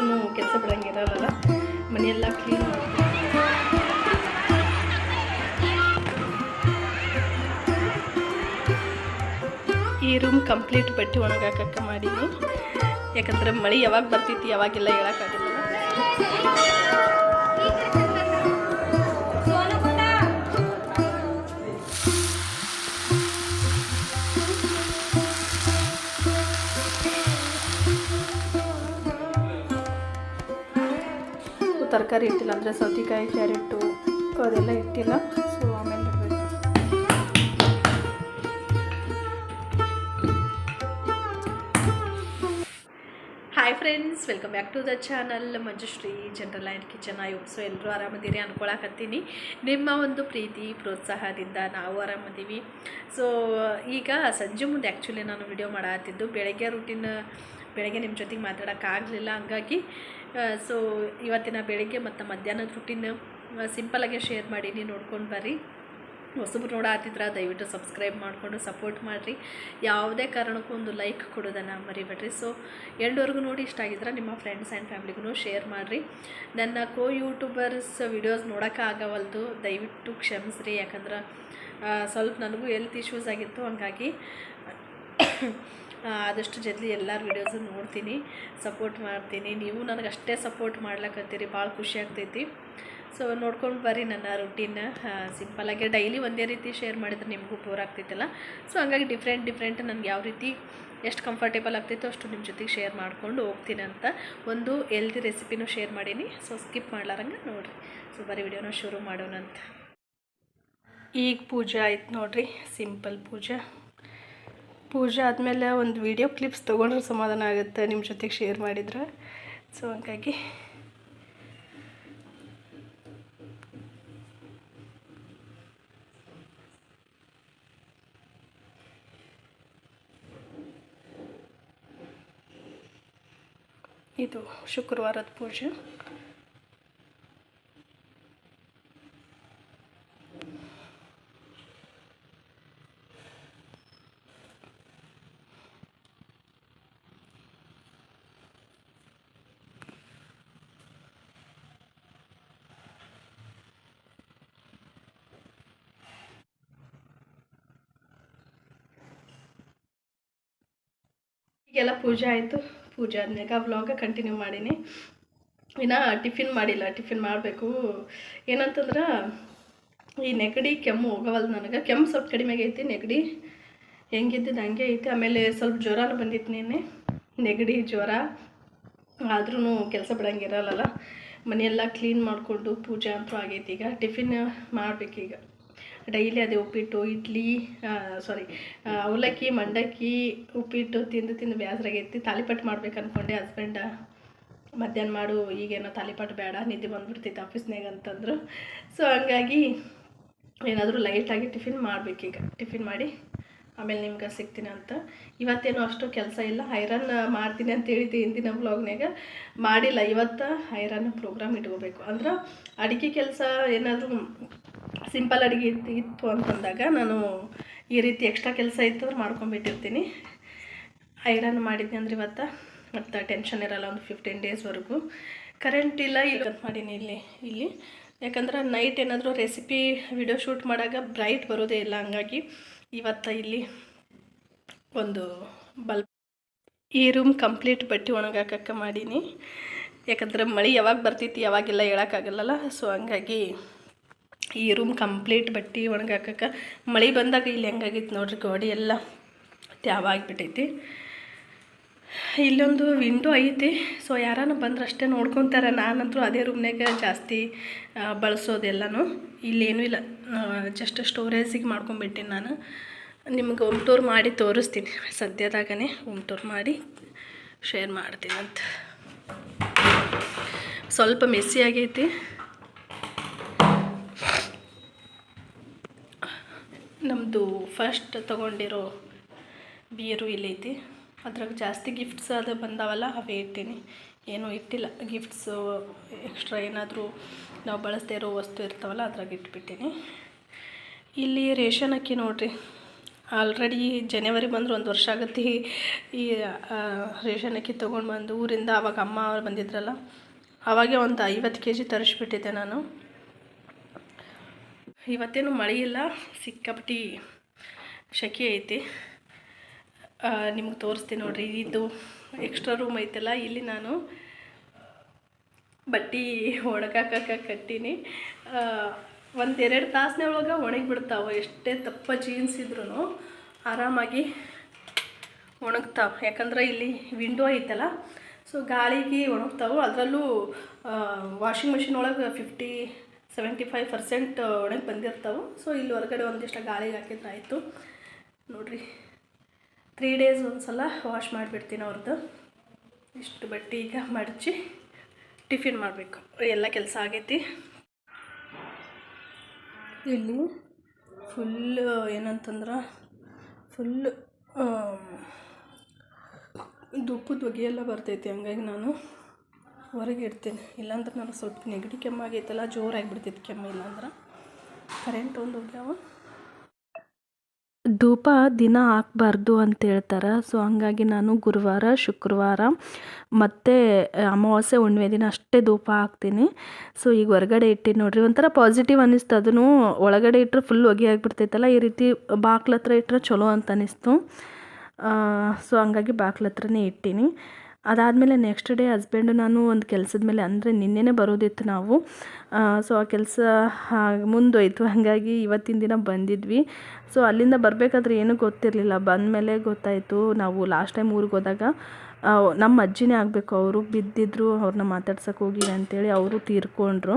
ಆದ್ರೂ ಕೆಲಸ ಮನೆ ಮನೆಯೆಲ್ಲ ಕ್ಲೀನ್ ಈ ರೂಮ್ ಕಂಪ್ಲೀಟ್ ಬಟ್ಟೆ ಒಣಗಾಕಕ್ಕೆ ಮಾಡೀನಿ ಯಾಕಂದ್ರೆ ಮಳೆ ಯಾವಾಗ ಬರ್ತೈತಿ ಯಾವಾಗೆಲ್ಲ ಹೇಳೋಕ್ಕಾಗಲ್ಲ. ತರಕಾರಿ ಇಟ್ಟಿಲ್ಲ, ಅಂದರೆ ಸೌತೆಕಾಯಿ, ಕ್ಯಾರೆಟು, ಅದೆಲ್ಲ ಇಟ್ಟಿಲ್ಲ. ಸೊ ಆಮೇಲೆ hi friends welcome back to the channel Manjushree general and kitchen I so ಎಲ್ಲರೂ ಆರಾಮದಿರಿ ಅನ್ಕೊಳ್ಳಾಕತ್ತೀನಿ ನಿಮ್ಮ ಒಂದು ಪ್ರೀತಿ, ಪ್ರೋತ್ಸಾಹದಿಂದ ನಾವು ಆರಾಮದೀವಿ. ಸೊ ಈಗ ಸಂಜೆ ಮುಂದೆ ಆ್ಯಕ್ಚುಲಿ ನಾನು ವಿಡಿಯೋ ಮಾಡತ್ತಿದ್ದು ಬೆಳಗ್ಗೆ ರೂಟೀನ್ ಬೆಳಗ್ಗೆ ನಿಮ್ಮ ಜೊತೆಗೆ ಮಾತಾಡೋಕ್ಕಾಗಲಿಲ್ಲ. ಹಂಗಾಗಿ ಸೊ ಇವತ್ತಿನ ಬೆಳಗ್ಗೆ ಮತ್ತು ಮಧ್ಯಾಹ್ನದ ರುಟೀನ್ ಸಿಂಪಲಾಗೆ ಶೇರ್ ಮಾಡೀನಿ. ನೋಡ್ಕೊಂಡು ಬರ್ರಿ. ಹೊಸಬ್ರು ನೋಡಾತಿದ್ರೆ ದಯವಿಟ್ಟು ಸಬ್ಸ್ಕ್ರೈಬ್ ಮಾಡಿಕೊಂಡು ಸಪೋರ್ಟ್ ಮಾಡಿರಿ. ಯಾವುದೇ ಕಾರಣಕ್ಕೂ ಒಂದು ಲೈಕ್ ಕೊಡೋದನ್ನು ಮರಿಬೇಡ್ರಿ. ಸೊ ಎಂಡ್ವರೆಗೂ ನೋಡಿ ಇಷ್ಟ ಆಗಿದ್ರೆ ನಿಮ್ಮ ಫ್ರೆಂಡ್ಸ್ ಆ್ಯಂಡ್ ಫ್ಯಾಮಿಲಿಗೂ ಶೇರ್ ಮಾಡಿರಿ. ನನ್ನ ಕೋ ಯೂಟ್ಯೂಬರ್ಸ್ ವಿಡಿಯೋಸ್ ನೋಡೋಕೆ ಆಗವಲ್ದು. ದಯವಿಟ್ಟು ಕ್ಷಮಿಸ್ರಿ. ಯಾಕಂದ್ರೆ ಸ್ವಲ್ಪ ನನಗೂ ಹೆಲ್ತ್ ಇಶ್ಯೂಸ್ ಆಗಿತ್ತು. ಹಂಗಾಗಿ ಆದಷ್ಟು ಜಲ್ದಿ ಎಲ್ಲರ ವೀಡಿಯೋಸು ನೋಡ್ತೀನಿ ಸಪೋರ್ಟ್ ಮಾಡ್ತೀನಿ. ನೀವು ನನಗೆ ಅಷ್ಟೇ ಸಪೋರ್ಟ್ ಮಾಡ್ಲಕತ್ತೀರಿ, ಭಾಳ ಖುಷಿ ಆಗ್ತೈತಿ. ಸೊ ನೋಡ್ಕೊಂಡು ಬರ್ರಿ ನನ್ನ ರುಟೀನ್ ಸಿಂಪಲಾಗಿ ಡೈಲಿ ಒಂದೇ ರೀತಿ ಶೇರ್ ಮಾಡಿದ್ರೆ ನಿಮಗೂ ಬೋರ್ ಆಗ್ತೈತಲ್ಲ. ಸೊ ಹಂಗಾಗಿ ಡಿಫ್ರೆಂಟ್ ಡಿಫ್ರೆಂಟ್ ನನಗೆ ಯಾವ ರೀತಿ ಎಷ್ಟು ಕಂಫರ್ಟೇಬಲ್ ಆಗ್ತೈತೋ ಅಷ್ಟು ನಿಮ್ಮ ಜೊತೆಗೆ ಶೇರ್ ಮಾಡ್ಕೊಂಡು ಹೋಗ್ತೀನಿ ಅಂತ ಒಂದು ಎಲ್ದಿ ರೆಸಿಪಿನೂ ಶೇರ್ ಮಾಡೀನಿ. ಸೊ ಸ್ಕಿಪ್ ಮಾಡ್ಲಾರಂಗೆ ನೋಡಿರಿ. ಸೊ ಬರೀ ವಿಡಿಯೋನ ಶುರು ಮಾಡೋಣ ಅಂತ ಈಗ ಪೂಜೆ ಆಯ್ತು ನೋಡಿರಿ ಸಿಂಪಲ್ ಪೂಜೆ. ಪೂಜೆ ಆದಮೇಲೆ ಒಂದು ವಿಡಿಯೋ ಕ್ಲಿಪ್ಸ್ ತೊಗೊಂಡ್ರೆ ಸಮಾಧಾನ ಆಗುತ್ತೆ ನಿಮ್ಮ ಜೊತೆಗೆ ಶೇರ್ ಮಾಡಿದ್ರೆ. ಸೊ ಹಂಗಾಗಿ ಇದು ಶುಕ್ರವಾರದ ಪೂಜೆ. ಈಗೆಲ್ಲ ಪೂಜೆ ಆಯಿತು. ಪೂಜೆ ಆದ್ಮೇಲೆ ವ್ಲಾಗ ಕಂಟಿನ್ಯೂ ಮಾಡೀನಿ. ಇನ್ನು ಟಿಫಿನ್ ಮಾಡಿಲ್ಲ. ಟಿಫಿನ್ ಮಾಡಬೇಕು. ಏನಂತಂದ್ರೆ, ಈ ನೆಗಡಿ ಕೆಮ್ಮು ಹೋಗವಲ್ದು ನನಗೆ. ಕೆಮ್ಮು ಸ್ವಲ್ಪ ಕಡಿಮೆ ಆಗೈತಿ ನೆಗಡಿ. ಹೆಂಗಿದ್ದಿದ್ದು ಹಂಗೆ ಐತಿ. ಆಮೇಲೆ ಸ್ವಲ್ಪ ಜ್ವರನು ಬಂದಿತ್ತು ನಿನ್ನೆ. ನೆಗಡಿ, ಜ್ವರ. ಆದ್ರೂ ಕೆಲಸ ಬಿಡಂಗಿರಲ್ಲ ಮನೆಯೆಲ್ಲ ಕ್ಲೀನ್ ಮಾಡಿಕೊಂಡು ಪೂಜೆ ಅಂತೂ ಆಗೈತಿ ಈಗ. ಟಿಫಿನ್ ಮಾಡಬೇಕೀಗ. ಡೈಲಿ ಅದೇ ಉಪ್ಪಿಟ್ಟು, ಇಡ್ಲಿ ಸಾರಿ ಅವಲಕ್ಕಿ, ಮಂಡಕ್ಕಿ ಉಪ್ಪಿಟ್ಟು ತಿಂದು ತಿಂದು ಬೇಸರಾಗೈತಿ ತಾಲಿಪಟ್ಟು ಮಾಡ್ಬೇಕು ಅಂದ್ಕೊಂಡೆ ಹಸ್ಬೆಂಡ ಮಧ್ಯಾಹ್ನ ಮಾಡು, ಈಗೇನೋ ತಾಲಿಪಟ್ಟು ಬೇಡ, ನಿದ್ದೆ ಬಂದ್ಬಿಡ್ತೈತೆ ಆಫೀಸ್ನಾಗ ಅಂತಂದರು. ಸೊ ಹಂಗಾಗಿ ಏನಾದರೂ ಲೈಟಾಗಿ ಟಿಫಿನ್ ಮಾಡಬೇಕೀಗ ಟಿಫಿನ್ ಮಾಡಿ, ಆಮೇಲೆ ನಿಮ್ಗೆ ಸಿಗ್ತೀನಿ ಅಂತ. ಇವತ್ತೇನು ಅಷ್ಟು ಕೆಲಸ ಇಲ್ಲ. ಐರನ್ ಮಾಡ್ತೀನಿ ಅಂತ ಹೇಳಿದ್ದೆ ಹಿಂದಿನ ಬ್ಲಾಗ್ನಾಗ ಮಾಡಿಲ್ಲ, ಇವತ್ತು ಐರನ್ ಪ್ರೋಗ್ರಾಮ್ ಇಟ್ಕೋಬೇಕು. ಅಂದ್ರೆ ಅಡಿಕೆ ಕೆಲಸ ಏನಾದರೂ ಸಿಂಪಲ್ ಅಡುಗೆ ಇತ್ತು ಇತ್ತು ಅಂತಂದಾಗ ನಾನು ಈ ರೀತಿ ಎಕ್ಸ್ಟ್ರಾ ಕೆಲಸ ಇತ್ತು ಅಂದ್ರೆ ಮಾಡ್ಕೊಂಬಿಟ್ಟಿರ್ತೀನಿ. ಐರನ್ ಮಾಡಿದ್ನಿ ಅಂದ್ರೆ ಇವತ್ತು. ಮತ್ತು ಟೆನ್ಷನ್ ಇರಲ್ಲ, ಒಂದು ಫಿಫ್ಟೀನ್ ಡೇಸ್ವರೆಗೂ ಕರೆಂಟ್ ಇಲ್ಲ ಇಲ್ಲ ಮಾಡೀನಿ ಇಲ್ಲಿ ಇಲ್ಲಿ. ಯಾಕಂದ್ರೆ ನೈಟ್ ಏನಾದರೂ ರೆಸಿಪಿ ವಿಡಿಯೋ ಶೂಟ್ ಮಾಡಾಗ ಬ್ರೈಟ್ ಬರೋದೇ ಇಲ್ಲ, ಹಂಗಾಗಿ ಇವತ್ತು ಇಲ್ಲಿ ಒಂದು ಬಲ್ಬ್ ಈ ರೂಮ್ ಕಂಪ್ಲೀಟ್ ಬಟ್ಟೆ ಒಣಗಾಕಕ್ಕೆ ಮಾಡೀನಿ. ಯಾಕಂದ್ರೆ ಮಳೆ ಯಾವಾಗ ಬರ್ತೈತಿ ಯಾವಾಗೆಲ್ಲ ಹೇಳೋಕ್ಕಾಗಲ್ಲಲ್ಲ ಸೊ ಹಂಗಾಗಿ ಈ ರೂಮ್ ಕಂಪ್ಲೀಟ್ ಬಟ್ಟೆ ಒಣಗಾಕಕ್ಕೆ ಮಳೆ ಬಂದಾಗ ಇಲ್ಲಿ ಹೆಂಗಾಗೈತೆ ನೋಡ್ರಿ ಗೋಡೆ ಎಲ್ಲ ತ್ಯಾವಾಗಿಬಿಟ್ಟೈತಿ ಇಲ್ಲೊಂದು ವಿಂಡೋ ಐತಿ. ಸೊ ಯಾರನ್ನ ಬಂದ್ರೆ ಅಷ್ಟೇ ನೋಡ್ಕೊತಾರೆ. ನಾನಂತೂ ಅದೇ ರೂಮ್ನಾಗ ಜಾಸ್ತಿ ಬಳಸೋದೆಲ್ಲನೂ. ಇಲ್ಲೇನೂ ಇಲ್ಲ. ಜಸ್ಟ್ ಸ್ಟೋರೇಜಿಗೆ ಮಾಡ್ಕೊಂಬಿಟ್ಟೀನಿ ನಾನು. ನಿಮ್ಗೆ ಹೋಮ್ ಟೂರ್ ಮಾಡಿ ತೋರಿಸ್ತೀನಿ. ಸದ್ಯದಾಗನೇ ಹೋಮ್ ಟೂರ್ ಮಾಡಿ ಶೇರ್ ಮಾಡ್ತೀನಿ ಅಂತ ಸ್ವಲ್ಪ ಮೆಸ್ಸಿ ಆಗೈತಿ. ನಮ್ಮದು ಫಸ್ಟ್ ತೊಗೊಂಡಿರೋ ಬೀರು ಇಲ್ಲೈತಿ. ಅದ್ರಾಗ ಜಾಸ್ತಿ ಗಿಫ್ಟ್ಸ್ ಅದು ಬಂದಾವಲ್ಲ, ಅವೇ ಇಟ್ಟೀನಿ. ಏನೂ ಇಟ್ಟಿಲ್ಲ. ಗಿಫ್ಟ್ಸು ಎಕ್ಸ್ಟ್ರಾ ಏನಾದರೂ ನಾವು ಬಳಸದೇ ಇರೋ ವಸ್ತು ಇರ್ತಾವಲ್ಲ, ಅದ್ರಾಗ ಇಟ್ಬಿಟ್ಟೀನಿ. ಇಲ್ಲಿ ರೇಷನ್ ಅಕ್ಕಿ ನೋಡಿರಿ. ಆಲ್ರೆಡಿ ಜನವರಿ ಬಂದ್ರೆ ಒಂದು ವರ್ಷ ಆಗತ್ತೆ ಈ- ರೇಷನ್ ಅಕ್ಕಿ ತೊಗೊಂಡು ಬಂದು ಊರಿಂದ ಅವಾಗ ಅಮ್ಮ ಅವ್ರು ಬಂದಿದ್ರಲ್ಲ, ಅವಾಗೆ ಒಂದು ಐವತ್ತು ಕೆ ಜಿ ತರಿಸ್ಬಿಟ್ಟಿದ್ದೆ ನಾನು. ಇವತ್ತೇನು ಮಳೆ ಇಲ್ಲ, ಸಿಕ್ಕಾಪಟ್ಟಿ ಶೆಕೆ ಐತಿ. ನಿಮ್ಗೆ ತೋರಿಸ್ತೀನಿ ನೋಡಿರಿ, ಇದು ಎಕ್ಸ್ಟ್ರಾ ರೂಮ್ ಐತಲ್ಲ, ಇಲ್ಲಿ ನಾನು ಬಟ್ಟೆ ಒಣಗಾಕಕ್ಕೆ ಕಟ್ಟೀನಿ. ಒಂದೆರಡು ತಾಸಿನ ಒಳಗೆ ಒಣಗಿಬಿಡ್ತಾವೆ ಎಷ್ಟೇ ತಪ್ಪ ಜೀನ್ಸ್ ಇದ್ರೂ ಆರಾಮಾಗಿ ಒಣಗ್ತಾವೆ. ಯಾಕಂದ್ರೆ ಇಲ್ಲಿ ವಿಂಡೋ ಐತಲ್ಲ ಸೊ ಗಾಳಿಗೆ ಒಣಗ್ತಾವೆ. ಅದರಲ್ಲೂ ವಾಷಿಂಗ್ ಮಿಷಿನ್ ಒಳಗೆ ಫಿಫ್ಟಿ ಸೆವೆಂಟಿ ಫೈವ್ ಪರ್ಸೆಂಟ್ ಒಣಗಿ ಬಂದಿರ್ತಾವೆ. ಸೊ ಇಲ್ಲಿ ಹೊರಗಡೆ ಒಂದಿಷ್ಟು ಗಾಳಿಗೆ ಹಾಕಿದ್ರೆ ಆಯಿತು. ನೋಡಿರಿ ತ್ರೀ ಡೇಸ್ ಒಂದು ಸಲ ವಾಶ್ ಮಾಡಿಬಿಡ್ತೀನಿ ಅವ್ರದ್ದು ಇಷ್ಟು ಬಟ್ಟೆ ಈಗ ಮಡಚಿ ಟಿಫಿನ್ ಮಾಡಬೇಕು. ಎಲ್ಲ ಕೆಲಸ ಆಗೈತಿ. ಇಲ್ಲಿ ಫುಲ್ ಏನಂತಂದ್ರೆ ಫುಲ್ ದುಪ್ಪದ ಹೊಗೆ ಎಲ್ಲ ಬರ್ತೈತಿ ಹಂಗಾಗಿ ನಾನು. ಹೊರಗೆ ಇಡ್ತೀನಿ. ಇಲ್ಲಾಂದ್ರೆ ನನಗೆ ಸ್ವಲ್ಪ ನೆಗಡಿ ಕೆಮ್ಮಾಗೈತಲ್ಲ ಜೋರಾಗಿ ಬಿಡ್ತಿತ್ತು ಕೆಮ್ಮು ಇಲ್ಲಾಂದ್ರೆ. ಕರೆಂಟ್ ಒಂದು ಹೋಗ್ಯಾವ. ಧೂಪ ದಿನ ಹಾಕ್ಬಾರ್ದು ಅಂತ ಹೇಳ್ತಾರೆ. ಸೊ ಹಂಗಾಗಿ ನಾನು ಗುರುವಾರ, ಶುಕ್ರವಾರ ಮತ್ತು ಅಮಾವಾಸ್ಯೆ, ಹುಣ್ಣಿಮೆ ದಿನ ಅಷ್ಟೇ ಧೂಪ ಹಾಕ್ತೀನಿ. ಸೊ ಈಗ ಹೊರಗಡೆ ಇಟ್ಟಿನಿ ನೋಡ್ರಿ, ಒಂಥರ ಪಾಸಿಟಿವ್ ಅನ್ನಿಸ್ತು. ಅದನ್ನು ಒಳಗಡೆ ಇಟ್ಟರೆ ಫುಲ್ ಹೊಗೆ ಆಗಿಬಿಡ್ತೈತಲ್ಲ, ಈ ರೀತಿ ಬಾಕ್ಲ ಹತ್ರ ಇಟ್ಟರೆ ಚಲೋ ಅಂತ ಅನ್ನಿಸ್ತು. ಸೊ ಹಂಗಾಗಿ ಬಾಕ್ಲ ಹತ್ರನೇ ಇಟ್ಟೀನಿ. ಅದಾದಮೇಲೆ ನೆಕ್ಸ್ಟ್ ಡೇ ಹಸ್ಬೆಂಡು ನಾನು ಒಂದು ಕೆಲಸದ ಮೇಲೆ ಅಂದರೆ ನಿನ್ನೆನೇ ಬರೋದಿತ್ತು ನಾವು. ಸೊ ಆ ಕೆಲಸ ಮುಂದೋಯ್ತು. ಹಾಗಾಗಿ ಇವತ್ತಿನ ದಿನ ಬಂದಿದ್ವಿ. ಸೊ ಅಲ್ಲಿಂದ ಬರಬೇಕಾದ್ರೆ ಏನೂ ಗೊತ್ತಿರಲಿಲ್ಲ. ಬಂದಮೇಲೆ ಗೊತ್ತಾಯಿತು. ನಾವು ಲಾಸ್ಟ್ ಟೈಮ್ ಊರಿಗೆ ಹೋದಾಗ ನಮ್ಮ ಅಜ್ಜಿನೇ ಆಗಬೇಕು. ಅವರು ಬಿದ್ದಿದ್ರು ಅವ್ರನ್ನ ಮಾತಾಡ್ಸೋಕೆ ಹೋಗಿ ಅಂತೇಳಿ ಅವರು ತೀರ್ಕೊಂಡ್ರು.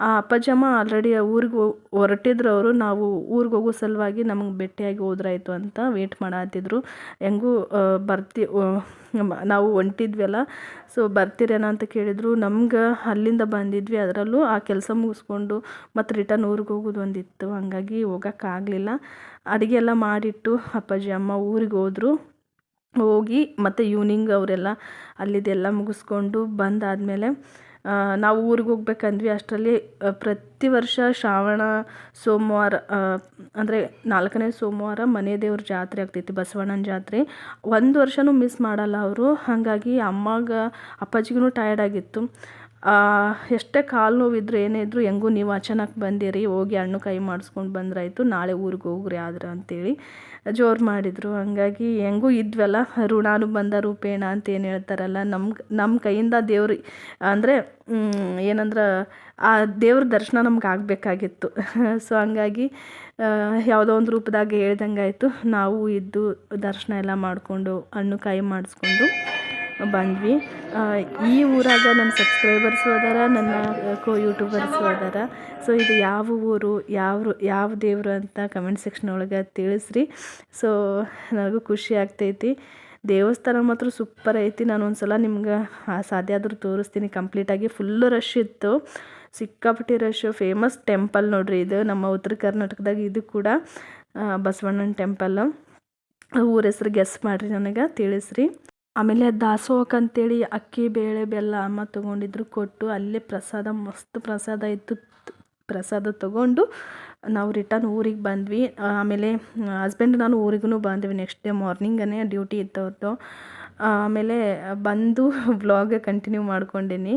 ಆ ಅಪ್ಪಾಜಮ್ಮ ಆಲ್ರೆಡಿ ಊರಿಗೆ ಹೊರಟಿದ್ರು ಅವರು. ನಾವು ಊರಿಗೆ ಹೋಗೋ ಸಲುವಾಗಿ ನಮಗೆ ಭೇಟಿಯಾಗಿ ಹೋದ್ರಾಯ್ತು ಅಂತ ವೇಟ್ ಮಾಡತ್ತಿದ್ರು ಹೆಂಗೂ ಬರ್ತಿ ನಾವು ಹೊಂಟಿದ್ವಲ್ಲ. ಸೊ ಬರ್ತೀರೇನೋ ಅಂತ ಕೇಳಿದರು. ನಮ್ಗೆ ಅಲ್ಲಿಂದ ಬಂದಿದ್ವಿ. ಅದರಲ್ಲೂ ಆ ಕೆಲಸ ಮುಗಿಸ್ಕೊಂಡು ಮತ್ತು ರಿಟರ್ನ್ ಊರಿಗೆ ಹೋಗೋದು ಒಂದಿತ್ತು. ಹಂಗಾಗಿ ಹೋಗೋಕ್ಕಾಗಲಿಲ್ಲ ಅಡುಗೆ ಎಲ್ಲ ಮಾಡಿಟ್ಟು ಅಪ್ಪಾಜಿ ಅಮ್ಮ ಊರಿಗೆ ಹೋದರು. ಹೋಗಿ ಮತ್ತು ಈವ್ನಿಂಗ್ ಅವರೆಲ್ಲ ಅಲ್ಲಿದೆಲ್ಲ ಮುಗಿಸ್ಕೊಂಡು ಬಂದಾದಮೇಲೆ ನಾವು ಊರಿಗೆ ಹೋಗ್ಬೇಕಂದ್ವಿ. ಅಷ್ಟರಲ್ಲಿ ಪ್ರತಿ ವರ್ಷ ಶ್ರಾವಣ, ಸೋಮವಾರ ಅಂದರೆ ನಾಲ್ಕನೇ ಸೋಮವಾರ ಮನೆ ದೇವ್ರ ಜಾತ್ರೆ ಆಗ್ತೈತಿ, ಬಸವಣ್ಣನ ಜಾತ್ರೆ. ಒಂದು ವರ್ಷನೂ ಮಿಸ್ ಮಾಡಲ್ಲ ಅವರು. ಹಾಗಾಗಿ ಅಮ್ಮಗ ಅಪ್ಪಾಜಿಗೂ ಟಯರ್ಡ್ ಆಗಿತ್ತು. ಎಷ್ಟೇ ಕಾಲು ನೋವಿದ್ರು, ಏನೇ ಇದ್ರು, ಹೆಂಗೂ, ನೀವು ಅಚಾನಕ್ ಬಂದಿರಿ, ಹೋಗಿ ಹಣ್ಣು ಕೈ ಮಾಡಿಸ್ಕೊಂಡು ಬಂದ್ರಾಯ್ತು, ನಾಳೆ ಊರಿಗೆ ಹೋಗ್ರಿ ಆದ್ರೆ ಅಂತೇಳಿ. ಜೋರು ಮಾಡಿದರು. ಹಂಗಾಗಿ ಹೆಂಗೂ ಇದ್ವಲ್ಲ ಋಣಾನು ಬಂದ ರೂಪೇಣ ಅಂತ ಏನು ಹೇಳ್ತಾರಲ್ಲ ನಮ್ಗೆ ನಮ್ಮ ಕೈಯಿಂದ ದೇವ್ರು, ಅಂದರೆ ಏನಂದ್ರೆ, ಆ ದೇವ್ರ ದರ್ಶನ ನಮ್ಗೆ ಆಗಬೇಕಾಗಿತ್ತು. ಸೊ ಹಂಗಾಗಿ ಯಾವುದೋ ಒಂದು ರೂಪದಾಗ ಹೇಳ್ದಂಗೆ ಆಯಿತು ನಾವು ಇದ್ದು ದರ್ಶನ ಎಲ್ಲ ಮಾಡಿಕೊಂಡು, ಹಣ್ಣು ಕಾಯಿ ಮಾಡಿಸ್ಕೊಂಡು ಬಂದ್ವಿ. ಈ ಊರಾಗ ನನ್ನ ಸಬ್ಸ್ಕ್ರೈಬರ್ಸು ಅದಾರ ನನ್ನ ಕೋ ಯೂಟ್ಯೂಬರ್ಸು ಅದಾರ ಸೊ ಇದು ಯಾವ ಊರು ಯಾವ ಯಾವ ದೇವರು ಅಂತ ಕಮೆಂಟ್ ಸೆಕ್ಷನ್ ಒಳಗೆ ತಿಳಿಸ್ರಿ. ಸೊ ನನಗೂ ಖುಷಿ ಆಗ್ತೈತಿ. ದೇವಸ್ಥಾನ ಮಾತ್ರ ಸೂಪರ್ ಐತಿ. ನಾನು ಒಂದು ಸಲ ನಿಮ್ಗೆ ಸಾಧ್ಯ ಆದರೂ ತೋರಿಸ್ತೀನಿ. ಕಂಪ್ಲೀಟಾಗಿ ಫುಲ್ಲು ರಶ್ ಇತ್ತು. ಸಿಕ್ಕಾಪಟ್ಟಿ ರಶ್ ಫೇಮಸ್ ಟೆಂಪಲ್ ನೋಡ್ರಿ ಇದು. ನಮ್ಮ ಉತ್ತರ ಕರ್ನಾಟಕದಾಗ ಇದು ಕೂಡ ಬಸವಣ್ಣನ ಟೆಂಪಲ್ ಊರ ಹೆಸ್ರು ಗೆಸ್ ಮಾಡಿರಿ ನನಗೆ, ತಿಳಿಸ್ರಿ. ಆಮೇಲೆ ದಾಸೋಹಕ್ಕೆ ಅಂತೇಳಿ ಅಕ್ಕಿ, ಬೇಳೆ, ಬೆಲ್ಲ, ಅಮ್ಮ ತೊಗೊಂಡಿದ್ರು ಕೊಟ್ಟು ಅಲ್ಲೇ ಪ್ರಸಾದ, ಮಸ್ತ್ ಪ್ರಸಾದ ಇತ್ತು. ಪ್ರಸಾದ ತೊಗೊಂಡು ನಾವು ರಿಟರ್ನ್ ಊರಿಗೆ ಬಂದ್ವಿ. ಆಮೇಲೆ ಹಸ್ಬೆಂಡ್ ನಾನು ಊರಿಗೂ ಬಂದ್ವಿ ನೆಕ್ಸ್ಟ್ ಡೇ ಮಾರ್ನಿಂಗನೇ ಡ್ಯೂಟಿ ಇತ್ತವ್ರದ್ದು ಆಮೇಲೆ ಬಂದು ವ್ಲಾಗ್ ಕಂಟಿನ್ಯೂ ಮಾಡ್ಕೊಂಡೀನಿ.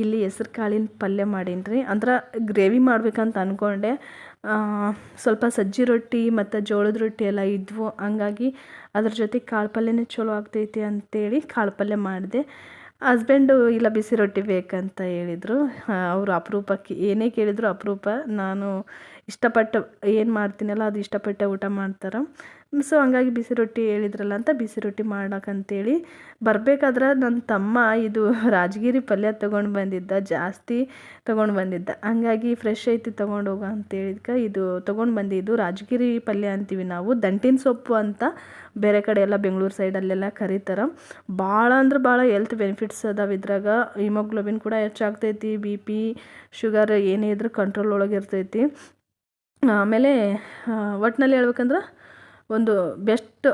ಇಲ್ಲಿ ಹೆಸ್ರು ಕಾಳಿನ ಪಲ್ಯ ಮಾಡೀನಿ ರೀ ಅಂದ್ರೆ ಗ್ರೇವಿ ಮಾಡ್ಬೇಕಂತ ಅಂದ್ಕೊಂಡೆ ಸ್ವಲ್ಪ ಸಜ್ಜಿ ರೊಟ್ಟಿ ಮತ್ತು ಜೋಳದ ರೊಟ್ಟಿ ಎಲ್ಲ ಇದ್ವು. ಹಂಗಾಗಿ ಅದ್ರ ಜೊತೆ ಕಾಳು ಪಲ್ಯನೇ ಚಲೋ ಆಗ್ತೈತಿ ಅಂತೇಳಿ ಕಾಳು ಪಲ್ಯ ಮಾಡಿದೆ. ಹಸ್ಬೆಂಡು, ಇಲ್ಲ ಬಿಸಿ ರೊಟ್ಟಿ ಬೇಕಂತ ಹೇಳಿದರು. ಅವರು ಅಪರೂಪಕ್ಕೆ ಏನೇ ಕೇಳಿದ್ರು ಅಪರೂಪ, ನಾನು ಇಷ್ಟಪಟ್ಟು ಏನು ಮಾಡ್ತೀನಲ್ಲ ಅದು ಇಷ್ಟಪಟ್ಟೆ ಊಟ ಮಾಡ್ತಾರೆ. ಸೊ ಹಂಗಾಗಿ ಬಿಸಿ ರೊಟ್ಟಿ ಹೇಳಿದ್ರಲ್ಲ ಅಂತ ಬಿಸಿ ರೊಟ್ಟಿ ಮಾಡೋಕ್ಕಂತೇಳಿ ಬರಬೇಕಾದ್ರೆ ನನ್ನ ತಮ್ಮ ಇದು ರಾಜಗಿರಿ ಪಲ್ಯ ತೊಗೊಂಡು ಬಂದಿದ್ದ, ಜಾಸ್ತಿ ತೊಗೊಂಡು ಬಂದಿದ್ದ. ಹಂಗಾಗಿ ಫ್ರೆಶ್ ಐತಿ ತೊಗೊಂಡು ಹೋಗು ಅಂತೇಳಿದ್ಕೆ ಇದು ತೊಗೊಂಡು ಬಂದಿದ್ದು ರಾಜಗಿರಿ ಪಲ್ಯ ಅಂತೀವಿ ನಾವು, ದಂಟಿನ ಸೊಪ್ಪು ಅಂತ ಬೇರೆ ಕಡೆ ಎಲ್ಲ ಬೆಂಗಳೂರು ಸೈಡಲ್ಲೆಲ್ಲ ಕರೀತಾರೆ. ಭಾಳ ಅಂದ್ರೆ ಭಾಳ ಹೆಲ್ತ್ ಬೆನಿಫಿಟ್ಸ್ ಅದಾವೆ ಇದ್ರಾಗ. ಹಿಮೋಗ್ಲೋಬಿನ್ ಕೂಡ ಹೆಚ್ಚಾಗ್ತೈತಿ ಬಿ ಪಿ ಶುಗರ್ ಏನೇ ಇದ್ರೂ ಕಂಟ್ರೋಲ್ ಒಳಗೆ ಇರ್ತೈತಿ. ಆಮೇಲೆ ಒಟ್ಟಿನಲ್ಲಿ ಹೇಳ್ಬೇಕಂದ್ರೆ ಒಂದು ಬೆಸ್ಟ್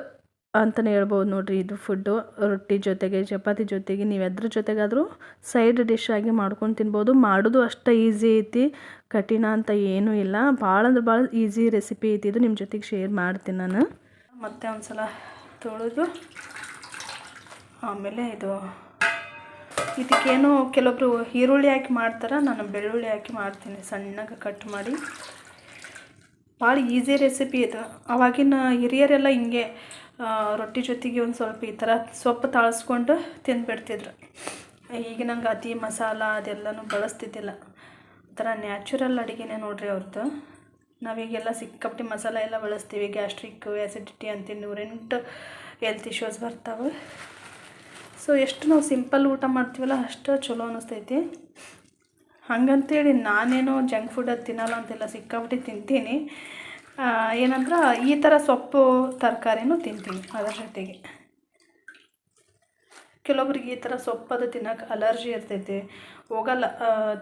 ಅಂತಲೇ ಹೇಳ್ಬೋದು ನೋಡಿರಿ ಇದು ಫುಡ್ಡು. ರೊಟ್ಟಿ ಜೊತೆಗೆ, ಚಪಾತಿ ಜೊತೆಗೆ, ನೀವು ಎದ್ರ ಜೊತೆಗಾದರೂ ಸೈಡ್ ಡಿಶ್ ಆಗಿ ಮಾಡ್ಕೊಂಡು ತಿನ್ಬೋದು. ಮಾಡೋದು ಅಷ್ಟು ಈಸಿ ಐತಿ, ಕಠಿಣ ಅಂತ ಏನೂ ಇಲ್ಲ. ಭಾಳ ಅಂದ್ರೆ ಭಾಳ ಈಸಿ ರೆಸಿಪಿ ಐತಿ ಇದು ನಿಮ್ಮ ಜೊತೆಗೆ ಶೇರ್ ಮಾಡ್ತೀನಿ ನಾನು. ಮತ್ತೆ ಒಂದು ಸಲ ತೊಳೆದು, ಆಮೇಲೆ ಇದು, ಇದಕ್ಕೇನು ಕೆಲವೊಬ್ರು ಈರುಳ್ಳಿ ಹಾಕಿ ಮಾಡ್ತಾರೆ, ನಾನು ಬೆಳ್ಳುಳ್ಳಿ ಹಾಕಿ ಮಾಡ್ತೀನಿ, ಸಣ್ಣಗೆ ಕಟ್ ಮಾಡಿ. ಭಾಳ ಈಸಿ ರೆಸಿಪಿ ಇದು. ಅವಾಗಿನ ಹಿರಿಯರೆಲ್ಲ ಹಿಂಗೆ ರೊಟ್ಟಿ ಜೊತೆಗೆ ಒಂದು ಸ್ವಲ್ಪ ಈ ಥರ ಸೊಪ್ಪು ತಾಳಿಸ್ಕೊಂಡು ತಿಂದುಬಿಡ್ತಿದ್ರು. ಈಗ ನಂಗೆ ಅತಿ ಮಸಾಲ ಅದೆಲ್ಲನೂ ಬಳಸ್ತಿದ್ದಿಲ್ಲ. ಒಂಥರ ನ್ಯಾಚುರಲ್ ಅಡುಗೆನೇ ನೋಡ್ರಿ ಅವ್ರದ್ದು ನಾವೀಗೆಲ್ಲ ಸಿಕ್ಕಾಪಟ್ಟೆ ಮಸಾಲ ಎಲ್ಲ ಬಳಸ್ತೀವಿ ಗ್ಯಾಸ್ಟ್ರಿಕ್ ಆ್ಯಸಿಡಿಟಿ ಅಂತ ನೂರೆಂಟು ಹೆಲ್ತ್ ಇಶ್ಯೂಸ್ ಬರ್ತಾವೆ. ಸೊ ಎಷ್ಟು ನಾವು ಸಿಂಪಲ್ ಊಟ ಮಾಡ್ತೀವಲ್ಲ ಅಷ್ಟು ಚಲೋ ಅನ್ನಿಸ್ತೈತಿ ಹಂಗಂತೇಳಿ ನಾನೇನೋ ಜಂಕ್ ಫುಡ್ ತಿನ್ನಲ್ಲ ಅಂತೆಲ್ಲ ಸಿಕ್ಕಾಬಿಟ್ಟು ತಿಂತೀನಿ. ಏನಂದ್ರೆ ಈ ಥರ ಸೊಪ್ಪು, ತರಕಾರಿನೂ ತಿಂತೀನಿ ಅದರ ಜೊತೆಗೆ. ಕೆಲವೊಬ್ರಿಗೆ ಈ ಥರ ಸೊಪ್ಪದು ತಿನ್ನೋಕೆ ಅಲರ್ಜಿ ಇರ್ತೈತಿ. ಹೋಗಲ್ಲ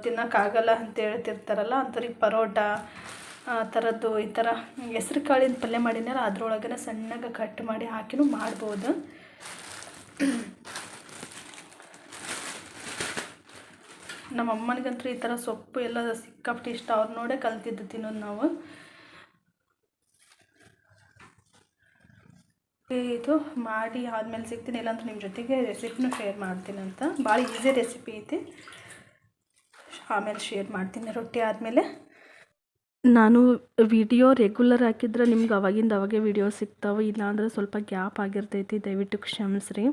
ತಿನ್ನೋಕ್ಕಾಗಲ್ಲ ಅಂತ ಹೇಳ್ತಿರ್ತಾರಲ್ಲ ಅಂಥವ್ರಿಗೆ ಪರೋಟ, ಆ, ಥರದ್ದು ಈ ಥರ ಹೆಸ್ರು ಕಾಳಿನ ಪಲ್ಯ ಮಾಡಿದ್ಮೇಲೆ ಅದ್ರೊಳಗನೆ ಸಣ್ಣಗೆ ಕಟ್ ಮಾಡಿ ಹಾಕಿನೂ ಮಾಡ್ಬೋದು. ನಮ್ಮ ಅಮ್ಮನಿಗಂತೂ ಈ ಥರ ಸೊಪ್ಪು ಎಲ್ಲ ಸಿಕ್ಕಾಪಟ್ಟೆ ಇಷ್ಟ. ಅವ್ರು ನೋಡೇ ಕಲ್ತಿದ್ದು ತಿನ್ನೋದು ನಾವು. ಇದು ಮಾಡಿ ಆದಮೇಲೆ ಸಿಗ್ತೀನಿ. ಇಲ್ಲಾಂದ್ರೆ ನಿಮ್ಮ ಜೊತೆಗೆ ರೆಸಿಪಿನೂ ಶೇರ್ ಮಾಡ್ತೀನಿ ಅಂತ. ಭಾಳ ಈಸಿ ರೆಸಿಪಿ ಐತಿ. ಆಮೇಲೆ ಶೇರ್ ಮಾಡ್ತೀನಿ ರೊಟ್ಟಿ ಆದಮೇಲೆ. ನಾನು ವಿಡಿಯೋ ರೆಗ್ಯುಲರ್ ಹಾಕಿದ್ರೆ ನಿಮ್ಗೆ ಅವಾಗಿಂದ ಅವಾಗೆ ವಿಡಿಯೋ ಸಿಗ್ತಾವೆ. ಇಲ್ಲಾಂದ್ರೆ ಸ್ವಲ್ಪ ಗ್ಯಾಪ್ ಆಗಿರ್ತೈತಿ. ದಯವಿಟ್ಟು ಕ್ಷಮಿಸ್ರಿ.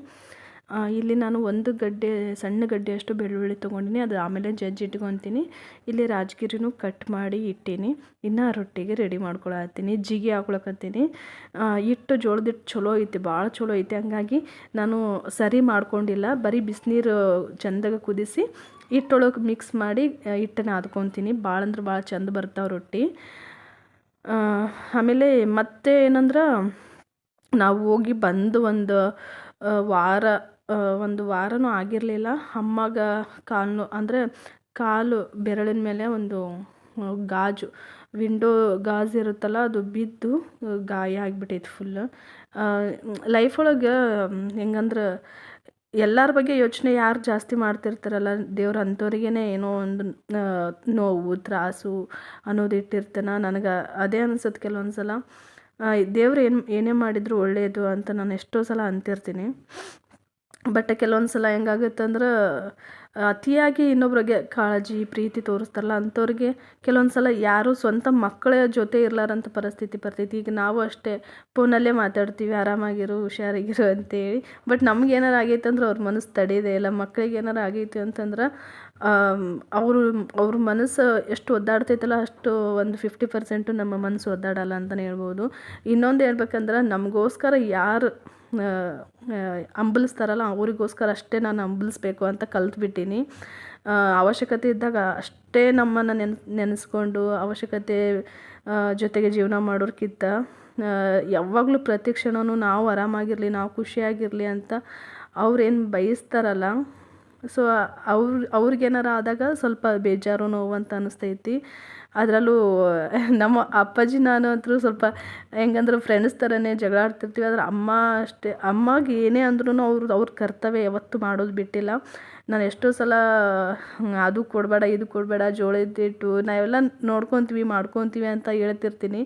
ಇಲ್ಲಿ ನಾನು ಒಂದು ಗಡ್ಡೆ, ಸಣ್ಣ ಗಡ್ಡೆಯಷ್ಟು ಬೆಳ್ಳುಳ್ಳಿ ತೊಗೊಂಡಿನಿ, ಅದು ಆಮೇಲೆ ಜಜ್ಜಿ ಇಟ್ಕೊತೀನಿ. ಇಲ್ಲಿ ರಾಜಗಿರಿನೂ ಕಟ್ ಮಾಡಿ ಇಟ್ಟೀನಿ. ಇನ್ನು ರೊಟ್ಟಿಗೆ ರೆಡಿ ಮಾಡ್ಕೊಳತ್ತೀನಿ, ಜಿಗಿ ಹಾಕೊಳಕತ್ತೀನಿ. ಇಟ್ಟು ಜೋಳದ ಹಿಟ್ಟು ಚಲೋ ಐತಿ, ಭಾಳ ಚಲೋ ಐತಿ. ಹಂಗಾಗಿ ನಾನು ಸರಿ ಮಾಡ್ಕೊಂಡಿಲ್ಲ, ಬರೀ ಬಿಸಿನೀರು ಚಂದಾಗ ಕುದಿಸಿ ಹಿಟ್ಟೊಳಗೆ ಮಿಕ್ಸ್ ಮಾಡಿ ಹಿಟ್ಟನ್ನ ನಾದ್ಕೊತೀನಿ ಭಾಳ ಅಂದ್ರೆ ಭಾಳ ಚಂದ ಬರ್ತಾವೆ ರೊಟ್ಟಿ. ಆಮೇಲೆ ಮತ್ತೆ ಏನಂದ್ರೆ, ನಾವು ಹೋಗಿ ಬಂದು ಒಂದು ವಾರ ಒಂದು ವಾರನೂ ಆಗಿರಲಿಲ್ಲ. ಅಮ್ಮಗ ಕಾಲು, ಅಂದರೆ ಕಾಲು ಬೆರಳಿನ ಮೇಲೆ ಒಂದು ಗಾಜು, ವಿಂಡೋ ಗಾಜು ಇರುತ್ತಲ್ಲ, ಅದು ಬಿದ್ದು ಗಾಯ ಆಗಿಬಿಟ್ಟೈತೆ ಫುಲ್ ಲೈಫ್ ಒಳಗೆ ಹೆಂಗಂದ್ರೆ ಎಲ್ಲರ ಬಗ್ಗೆ ಯೋಚನೆ ಯಾರು ಜಾಸ್ತಿ ಮಾಡ್ತಿರ್ತಾರಲ್ಲ, ದೇವ್ರು ಅಂಥವ್ರಿಗೇ ಏನೋ ಒಂದು ನೋವು, ತ್ರಾಸು ಅನ್ನೋದು ಇಟ್ಟಿರ್ತಾನೆ, ನನಗೆ ಅದೇ ಅನಿಸುತ್ತೆ ಕೆಲವೊಂದು ಸಲ ದೇವ್ರು ಏನು, ಏನೇ ಮಾಡಿದರೂ ಒಳ್ಳೆಯದು ಅಂತ ನಾನು ಎಷ್ಟೋ ಸಲ ಅಂತಿರ್ತೀನಿ. ಬಟ್ ಕೆಲವೊಂದು ಸಲ ಹೆಂಗಾಗುತ್ತೆ ಅಂದ್ರೆ ಅತಿಯಾಗಿ ಇನ್ನೊಬ್ರಿಗೆ ಕಾಳಜಿ, ಪ್ರೀತಿ ತೋರಿಸ್ತಾರಲ್ಲ ಅಂಥವ್ರಿಗೆ ಕೆಲವೊಂದು ಸಲ ಯಾರು ಸ್ವಂತ ಮಕ್ಕಳ ಜೊತೆ ಇರ್ಲಾರಂಥ ಪರಿಸ್ಥಿತಿ ಬರ್ತೈತಿ. ಈಗ ನಾವು ಅಷ್ಟೇ ಫೋನಲ್ಲೇ ಮಾತಾಡ್ತೀವಿ, ಆರಾಮಾಗಿರು, ಹುಷಾರಾಗಿರು ಅಂತೇಳಿ. ಬಟ್ ನಮ್ಗೆ ಏನಾರು ಆಗೈತೆ ಅಂದ್ರೆ ಅವ್ರ ಮನಸ್ಸು ತಡೆಯೋದೇ ಇಲ್ಲ. ಮಕ್ಳಿಗೆ ಏನಾರು ಆಗೈತಿ ಅಂತಂದ್ರೆ ಅವರು, ಅವ್ರ ಮನಸ್ಸು ಎಷ್ಟು ಒದ್ದಾಡ್ತೈತಲ್ಲ ಅಷ್ಟು ಒಂದು ಫಿಫ್ಟಿ ಪರ್ಸೆಂಟು ನಮ್ಮ ಮನಸ್ಸು ಒದ್ದಾಡಲ್ಲ ಅಂತಲೇ ಹೇಳ್ಬೋದು. ಇನ್ನೊಂದು ಹೇಳ್ಬೇಕಂದ್ರೆ, ನಮಗೋಸ್ಕರ ಯಾರು ಹಂಬಲಿಸ್ತಾರಲ್ಲ ಅವರಿಗೋಸ್ಕರ ಅಷ್ಟೇ ನಾನು ಹಂಬಲಿಸ್ಬೇಕು ಅಂತ ಕಲ್ತ್ಬಿಟ್ಟೀನಿ. ಅವಶ್ಯಕತೆ ಇದ್ದಾಗ ಅಷ್ಟೇ ನಮ್ಮನ್ನು ನೆನ್, ನೆನೆಸ್ಕೊಂಡು ಅವಶ್ಯಕತೆ ಜೊತೆಗೆ ಜೀವನ ಮಾಡೋರ್ಕಿಂತ ಯಾವಾಗಲೂ ಪ್ರತಿ ಕ್ಷಣವೂ ನಾವು ಆರಾಮಾಗಿರಲಿ, ನಾವು ಖುಷಿಯಾಗಿರಲಿ ಅಂತ ಅವ್ರೇನು ಬಯಸ್ತಾರಲ್ಲ ಸೊ ಅವ್ರ, ಅವ್ರಿಗೇನಾರ ಆದಾಗ ಸ್ವಲ್ಪ ಬೇಜಾರು ನೋವು ಅಂತ ಅನಿಸ್ತೈತಿ. ಅದರಲ್ಲೂ ನಮ್ಮ ಅಪ್ಪಾಜಿ ನಾನು ಅಂತೂ ಸ್ವಲ್ಪ ಹೆಂಗಂದ್ರೆ ಫ್ರೆಂಡ್ಸ್ ಥರನೇ ಜಗಳ ಆಡ್ತಿರ್ತೀವಿ. ಆದ್ರೆ ಅಮ್ಮ ಅಷ್ಟೇ, ಅಮ್ಮಗೆ ಏನೇ ಅಂದ್ರೂ ಅವ್ರದ್ದು ಅವ್ರ ಕರ್ತವ್ಯ ಯಾವತ್ತೂ ಮಾಡೋದು ಬಿಟ್ಟಿಲ್ಲ. ನಾನು ಎಷ್ಟೋ ಸಲ ಅದು ಕೊಡಬೇಡ, ಇದು ಕೊಡಬೇಡ ಜೋಳದ ಹಿಟ್ಟು ನಾವೆಲ್ಲ ನೋಡ್ಕೊತೀವಿ, ಮಾಡ್ಕೊತೀವಿ ಅಂತ ಹೇಳ್ತಿರ್ತೀನಿ.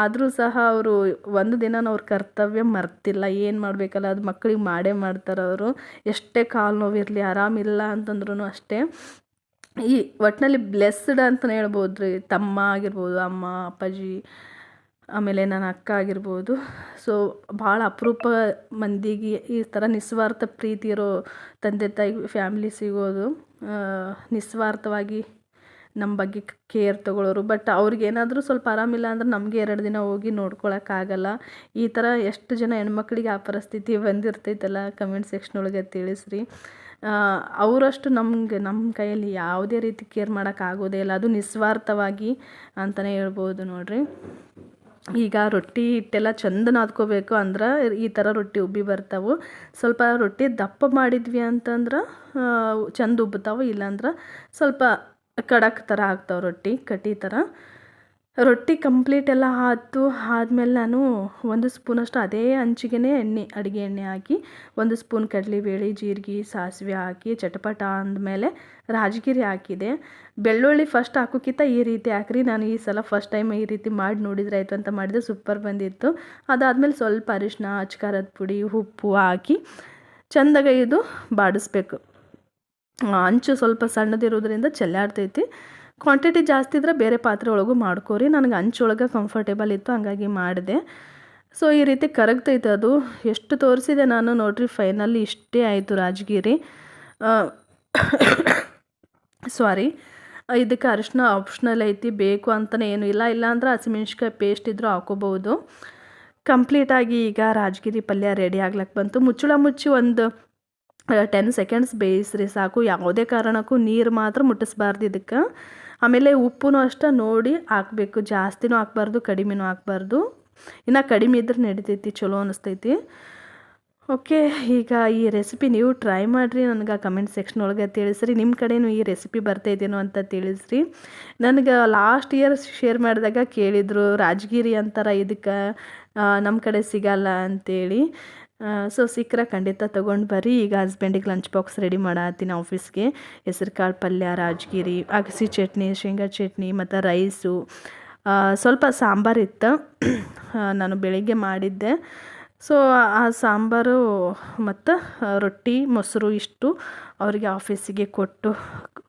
ಆದರೂ ಸಹ ಅವರು ಒಂದು ದಿನ ಅವ್ರ ಕರ್ತವ್ಯ ಮರ್ತಿಲ್ಲ. ಏನು ಮಾಡಬೇಕಲ್ಲ, ಅದು ಮಕ್ಕಳಿಗೆ ಮಾಡೇ ಮಾಡ್ತಾರೆ ಅವರು. ಎಷ್ಟೇ ಕಾಲು ನೋವಿರಲಿ ಆರಾಮಿಲ್ಲ ಅಂತಂದ್ರೂ ಅಷ್ಟೇ. ಈ ಒಟ್ಟಿನಲ್ಲಿ ಬ್ಲೆಸ್ಡ್ ಅಂತಲೇ ಹೇಳ್ಬೋದು ರೀ ತಮ್ಮ ಆಗಿರ್ಬೋದು, ಅಮ್ಮ, ಅಪ್ಪಾಜಿ ಆಮೇಲೆ ನನ್ನ ಅಕ್ಕ ಆಗಿರ್ಬೋದು. ಸೊ ಭಾಳ ಅಪರೂಪ ಮಂದಿಗೆ ಈ ಥರ ನಿಸ್ವಾರ್ಥ ಪ್ರೀತಿ ಇರೋ ತಂದೆ ತಾಯಿ ಫ್ಯಾಮ್ಲಿ ಸಿಗೋದು ನಿಸ್ವಾರ್ಥವಾಗಿ ನಮ್ಮ ಬಗ್ಗೆ ಕೇರ್ ತಗೊಳ್ಳೋರು. ಬಟ್ ಅವ್ರಿಗೇನಾದರೂ ಸ್ವಲ್ಪ ಆರಾಮಿಲ್ಲ ಅಂದ್ರೆ ನಮಗೆ ಎರಡು ದಿನ ಹೋಗಿ ನೋಡ್ಕೊಳಕ್ಕಾಗಲ್ಲ ಈ ಥರ ಎಷ್ಟು ಜನ ಹೆಣ್ಮಕ್ಳಿಗೆ ಆ ಪರಿಸ್ಥಿತಿ ಬಂದಿರ್ತೈತಲ್ಲ ಕಮೆಂಟ್ ಸೆಕ್ಷನ್ ಒಳಗೆ ತಿಳಿಸ್ರಿ. ಅವರಷ್ಟು ನಮ್ಗೆ ನಮ್ಮ ಕೈಯಲ್ಲಿ ಯಾವುದೇ ರೀತಿ ಕೇರ್ ಮಾಡೋಕ್ಕಾಗೋದೇ ಇಲ್ಲ. ಅದು ನಿಸ್ವಾರ್ಥವಾಗಿ ಅಂತಲೇ ಹೇಳ್ಬೋದು ನೋಡಿರಿ. ಈಗ ರೊಟ್ಟಿ ಹಿಟ್ಟೆಲ್ಲ ಚಂದ ನಾದ್ಕೋಬೇಕು ಅಂದ್ರೆ ಈ ಥರ ರೊಟ್ಟಿ ಉಬ್ಬಿ ಬರ್ತಾವೆ. ಸ್ವಲ್ಪ ರೊಟ್ಟಿ ದಪ್ಪ ಮಾಡಿದ್ವಿ ಅಂತಂದ್ರೆ ಚಂದ ಉಬ್ಬುತ್ತಾವೆ ಇಲ್ಲಾಂದ್ರೆ ಸ್ವಲ್ಪ ಕಡಕ್ ಥರ ಆಗ್ತಾವೆ ರೊಟ್ಟಿ ಕಟ್ಟಿ ಥರ ರೊಟ್ಟಿ ಕಂಪ್ಲೀಟ್ ಎಲ್ಲ ಆಯ್ತು. ಆದ್ಮೇಲೆ ನಾನು ಒಂದು ಸ್ಪೂನಷ್ಟು ಅದೇ ಹಂಚಿಗೆನೇ ಎಣ್ಣೆ, ಅಡುಗೆ ಎಣ್ಣೆ ಹಾಕಿ, ಒಂದು ಸ್ಪೂನ್ ಕಡಲೆಬೇಳೆ, ಜೀರಿಗೆ, ಸಾಸಿವೆ ಹಾಕಿ, ಚಟಪಟ ಅಂದಮೇಲೆ ರಾಜಗಿರಿ ಹಾಕಿದೆ. ಬೆಳ್ಳುಳ್ಳಿ ಫಸ್ಟ್ ಹಾಕೋಕ್ಕಿಂತ ಈ ರೀತಿ ಹಾಕ್ರಿ. ನಾನು ಈ ಸಲ ಫಸ್ಟ್ ಟೈಮ್ ಈ ರೀತಿ ಮಾಡಿ ನೋಡಿದ್ರೆ ಆಯಿತು ಅಂತ ಮಾಡಿದೆ ಸೂಪರ್ ಬಂದಿತ್ತು. ಅದಾದಮೇಲೆ ಸ್ವಲ್ಪ ಅರಿಶಿನ ಅಚ್ಕಾರದ ಪುಡಿ, ಉಪ್ಪು ಹಾಕಿ ಚೆಂದಾಗ ಇದು ಬಾಡಿಸ್ಬೇಕು. ಅಂಚು ಸ್ವಲ್ಪ ಸಣ್ಣದಿರೋದ್ರಿಂದ ಚೆಲ್ಲಾಡ್ತೈತಿ. ಕ್ವಾಂಟಿಟಿ ಜಾಸ್ತಿ ಇದ್ರೆ ಬೇರೆ ಪಾತ್ರೆ ಒಳಗೂ ಮಾಡ್ಕೋರಿ. ನನಗೆ ಅಂಚೊಳಗೆ ಕಂಫರ್ಟೇಬಲ್ ಇತ್ತು, ಹಂಗಾಗಿ ಮಾಡಿದೆ. ಸೊ ಈ ರೀತಿ ಕರಗ್ತೈತೆ ಅದು. ಎಷ್ಟು ತೋರಿಸಿದೆ ನಾನು ನೋಡ್ರಿ ಫೈನಲಿ ಇಷ್ಟೇ ಆಯಿತು ರಾಜಗಿರಿ. ಸಾರಿ ಇದಕ್ಕೆ ಅರಿಶಿನ ಆಪ್ಷನಲ್ ಐತಿ, ಬೇಕು ಅಂತಲೇ ಏನು ಇಲ್ಲ. ಇಲ್ಲಾಂದ್ರೆ ಹಸಿಮೆಣ್ಸಿಕಾಯಿ ಪೇಸ್ಟ್ ಇದ್ದರೂ ಹಾಕೋಬೋದು ಕಂಪ್ಲೀಟಾಗಿ ಈಗ ರಾಜಗಿರಿ ಪಲ್ಯ ರೆಡಿ ಆಗ್ಲಕ್ಕೆ ಬಂತು. ಮುಚ್ಚಳ ಮುಚ್ಚಿ ಒಂದು ಟೆನ್ ಸೆಕೆಂಡ್ಸ್ ಬೇಯಿಸ್ರಿ ಸಾಕು. ಯಾವುದೇ ಕಾರಣಕ್ಕೂ ನೀರು ಮಾತ್ರ ಮುಟ್ಟಿಸ್ಬಾರ್ದು ಇದಕ್ಕೆ. ಆಮೇಲೆ ಉಪ್ಪು ಅಷ್ಟೇ ನೋಡಿ ಹಾಕಬೇಕು. ಜಾಸ್ತಿನೂ ಹಾಕ್ಬಾರ್ದು, ಕಡಿಮೆನೂ ಹಾಕ್ಬಾರ್ದು. ಇನ್ನು ಕಡಿಮೆ ಇದ್ರೆ ನಡಿತೈತಿ, ಚಲೋ ಅನಿಸ್ತೈತಿ. ಓಕೆ, ಈಗ ಈ ರೆಸಿಪಿ ನೀವು ಟ್ರೈ ಮಾಡಿರಿ, ನನಗೆ ಕಮೆಂಟ್ ಸೆಕ್ಷನ್ ಒಳಗೆ ತಿಳಿಸ್ರಿ. ನಿಮ್ಮ ಕಡೆನೂ ಈ ರೆಸಿಪಿ ಬರ್ತಾಯಿದ್ದೇನೋ ಅಂತ ತಿಳಿಸ್ರಿ. ನನಗೆ ಲಾಸ್ಟ್ ಇಯರ್ ಶೇರ್ ಮಾಡಿದಾಗ ಕೇಳಿದರು, ರಾಜಗಿರಿ ಅಂತಾರ, ಇದಕ್ಕೆ ನಮ್ಮ ಕಡೆ ಸಿಗಲ್ಲ ಅಂತೇಳಿ. ಸೊ ಸಿಕ್ಕರೆ ಖಂಡಿತ ತೊಗೊಂಡು ಬರ್ರಿ. ಈಗ ಹಸ್ಬೆಂಡಿಗೆ ಲಂಚ್ ಬಾಕ್ಸ್ ರೆಡಿ ಮಾಡತ್ತೀನಿ ಆಫೀಸ್ಗೆ ಹೆಸರು ಕಾಳು ಪಲ್ಯ, ರಾಜಗಿರಿ, ಅಗಸಿ ಚಟ್ನಿ, ಶೇಂಗಾ ಚಟ್ನಿ, ಮತ್ತು ರೈಸು ಸ್ವಲ್ಪ ಸಾಂಬಾರಿತ್ತು ನಾನು ಬೆಳಿಗ್ಗೆ ಮಾಡಿದ್ದೆ. ಸೊ ಆ ಸಾಂಬಾರು ಮತ್ತು ರೊಟ್ಟಿ, ಮೊಸರು ಇಷ್ಟು ಅವರಿಗೆ ಆಫೀಸಿಗೆ ಕೊಟ್ಟು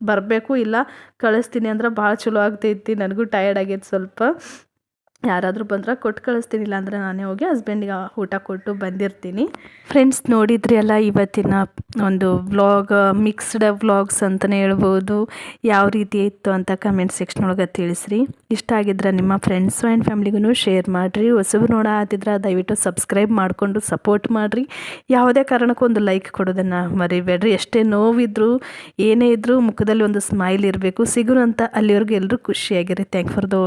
ಬರಬೇಕು. ಇಲ್ಲ, ಕಳಿಸ್ತೀನಿ ಅಂದ್ರೆ ಭಾಳ ಚಲೋ ಆಗ್ತೈತಿ. ನನಗೂ ಟಯರ್ಡ್ ಆಗೈತೆ ಸ್ವಲ್ಪ. ಯಾರಾದರೂ ಬಂದ್ರೆ ಕೊಟ್ಟು ಕಳಿಸ್ತೀನಿ, ಇಲ್ಲಾಂದ್ರೆ ನಾನೇ ಹೋಗಿ ಹಸ್ಬೆಂಡಿಗೆ ಊಟ ಕೊಟ್ಟು ಬಂದಿರ್ತೀನಿ. ಫ್ರೆಂಡ್ಸ್ ನೋಡಿದ್ರಿ ಅಲ್ಲ ಇವತ್ತಿನ ಒಂದು ವ್ಲಾಗ್ ಮಿಕ್ಸ್ಡ್ ವ್ಲಾಗ್ಸ್ ಅಂತಲೇ ಹೇಳ್ಬೋದು. ಯಾವ ರೀತಿ ಇತ್ತು ಅಂತ ಕಮೆಂಟ್ ಸೆಕ್ಷನ್ ಒಳಗೆ ತಿಳಿಸ್ರಿ. ಇಷ್ಟ ಆಗಿದ್ರೆ ನಿಮ್ಮ ಫ್ರೆಂಡ್ಸ್ ಆ್ಯಂಡ್ ಫ್ಯಾಮ್ಲಿಗೂ ಶೇರ್ ಮಾಡಿರಿ. ಹೊಸಬರು ನೋಡ ದಯವಿಟ್ಟು ಸಬ್ಸ್ಕ್ರೈಬ್ ಮಾಡಿಕೊಂಡು ಸಪೋರ್ಟ್ ಮಾಡಿರಿ. ಯಾವುದೇ ಕಾರಣಕ್ಕೂ ಒಂದು ಲೈಕ್ ಕೊಡೋದನ್ನು ಮರಿಬೇಡ್ರಿ. ಎಷ್ಟೇ ನೋವಿದ್ರು, ಏನೇ ಇದ್ದರೂ ಮುಖದಲ್ಲಿ ಒಂದು ಸ್ಮೈಲ್ ಇರಬೇಕು. ಸಿಗುರು ಅಂತ ಅಲ್ಲಿವರೆಗೂ ಎಲ್ಲರೂ ಖುಷಿಯಾಗಿರಿ. Thank for the